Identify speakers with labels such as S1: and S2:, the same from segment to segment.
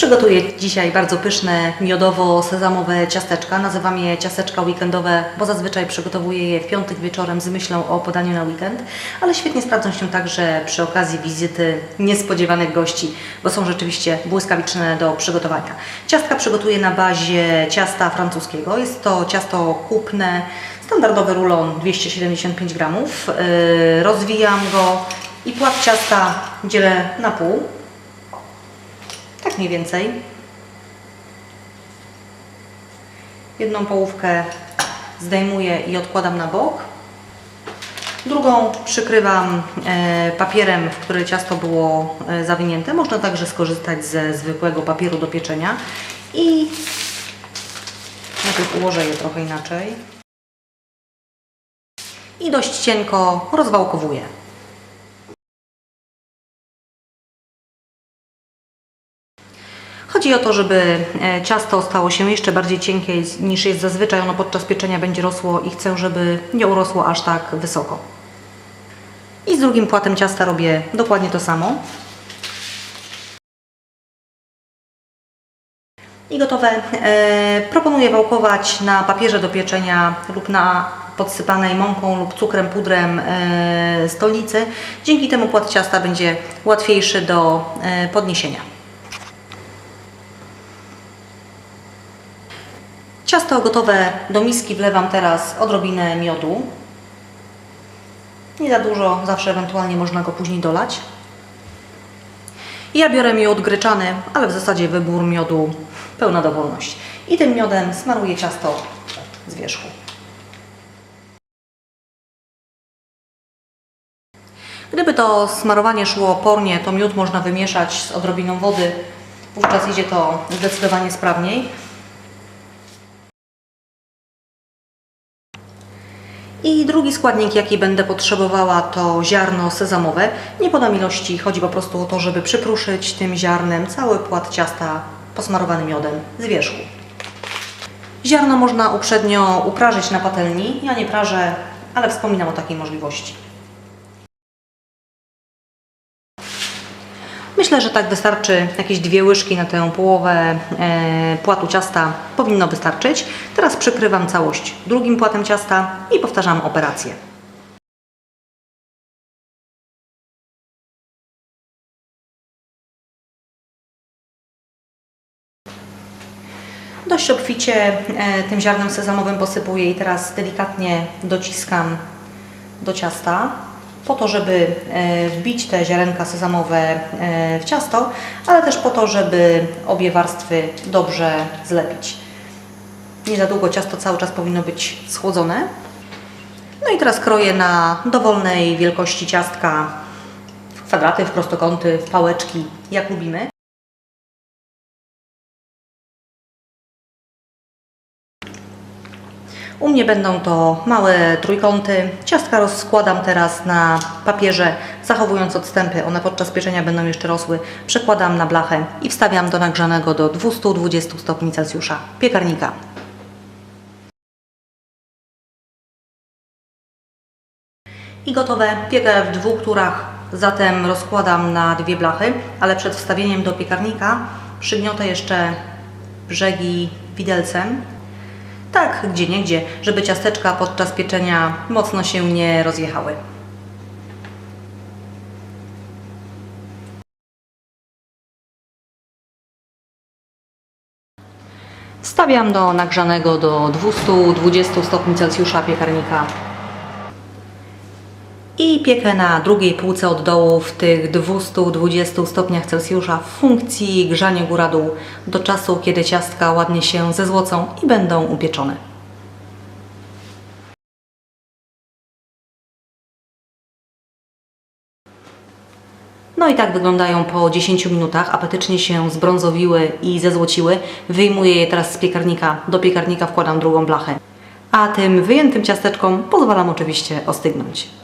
S1: Przygotuję dzisiaj bardzo pyszne miodowo-sezamowe ciasteczka. Nazywam je ciasteczka weekendowe, bo zazwyczaj przygotowuję je w piątek wieczorem z myślą o podaniu na weekend, ale świetnie sprawdzą się także przy okazji wizyty niespodziewanych gości, bo są rzeczywiście błyskawiczne do przygotowania. Ciastka przygotuję na bazie ciasta francuskiego. Jest to ciasto kupne, standardowy rulon 275 gramów. Yy, Rozwijam go i płat ciasta dzielę na pół. Tak mniej więcej. Jedną połówkę zdejmuję i odkładam na bok. Drugą przykrywam e, papierem, w który ciasto było e, zawinięte. Można także skorzystać ze zwykłego papieru do pieczenia. I najpierw ułożę je trochę inaczej. I dość cienko rozwałkowuję. Chodzi o to, żeby e, ciasto stało się jeszcze bardziej cienkie niż jest zazwyczaj. Ono podczas pieczenia będzie rosło i chcę, żeby nie urosło aż tak wysoko. I z drugim płatem ciasta robię dokładnie to samo. I gotowe. E, proponuję wałkować na papierze do pieczenia lub na podsypanej mąką lub cukrem, pudrem e, stolnicy. Dzięki temu płat ciasta będzie łatwiejszy do podniesienia. Ciasto gotowe do miski wlewam teraz odrobinę miodu. Nie za dużo, zawsze ewentualnie można go później dolać. Ja biorę miód gryczany, ale w zasadzie wybór miodu pełna dowolność. I tym miodem smaruję ciasto z wierzchu. Gdyby to smarowanie szło opornie, to miód można wymieszać z odrobiną wody. Wówczas idzie to zdecydowanie sprawniej. I drugi składnik, jaki będę potrzebowała, to ziarno sezamowe. Nie podam ilości, chodzi po prostu o to, żeby przypruszyć tym ziarnem cały płat ciasta posmarowany miodem z wierzchu. Ziarno można uprzednio uprażyć na patelni. Ja nie prażę, ale wspominam o takiej możliwości. Myślę, że tak wystarczy jakieś dwie łyżki na tę połowę e, płatu ciasta powinno wystarczyć. Teraz przykrywam całość drugim płatem ciasta i powtarzam operację. Dość obficie e, tym ziarnem sezamowym posypuję i teraz delikatnie dociskam do ciasta po to, żeby e, wbić te ziarenka sezamowe e, w ciasto, ale też po to, żeby obie warstwy dobrze zlepić. Nie za długo ciasto cały czas powinno być schłodzone. No i teraz kroję na dowolnej wielkości ciastka w kwadraty, w prostokąty, w pałeczki, jak lubimy. U mnie będą to małe trójkąty. Ciastka rozkładam teraz na papierze, zachowując odstępy. One podczas pieczenia będą jeszcze rosły. Przekładam na blachę i wstawiam do nagrzanego do 220 stopni Celsjusza piekarnika. I gotowe. Piekę w dwóch turach, zatem rozkładam na dwie blachy, ale przed wstawieniem do piekarnika przygniotę jeszcze brzegi widelcem, tak, gdzie niegdzie, żeby ciasteczka podczas pieczenia mocno się nie rozjechały. Wstawiam do nagrzanego do 220 stopni Celsjusza piekarnika i piekę na drugiej półce od dołu w tych 220 stopniach Celsjusza w funkcji grzania góra-dół do czasu, kiedy ciastka ładnie się zezłocą i będą upieczone. No i tak wyglądają po 10 minutach. Apetycznie się zbrązowiły i zezłociły. Wyjmuję je teraz z piekarnika. Do piekarnika wkładam drugą blachę. A tym wyjętym ciasteczkom pozwalam oczywiście ostygnąć.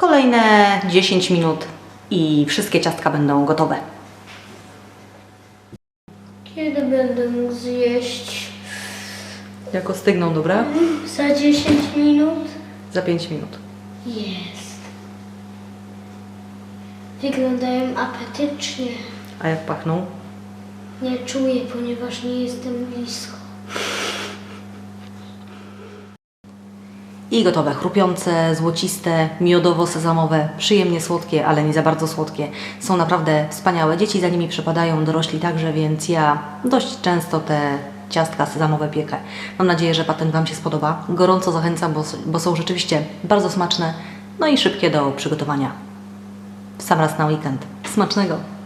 S1: Kolejne 10 minut i wszystkie ciastka będą gotowe.
S2: Kiedy będę mógł zjeść?
S1: Jak ostygną, dobra?
S2: Za 10 minut?
S1: Za 5 minut.
S2: Jest. Wyglądają apetycznie.
S1: A jak pachną?
S2: Nie czuję, ponieważ nie jestem blisko.
S1: I gotowe, chrupiące, złociste, miodowo-sezamowe, przyjemnie słodkie, ale nie za bardzo słodkie. Są naprawdę wspaniałe. Dzieci za nimi przepadają, dorośli także, więc ja dość często te ciastka sezamowe piekę. Mam nadzieję, że patent Wam się spodoba. Gorąco zachęcam, bo, bo są rzeczywiście bardzo smaczne, no i szybkie do przygotowania. W sam raz na weekend. Smacznego!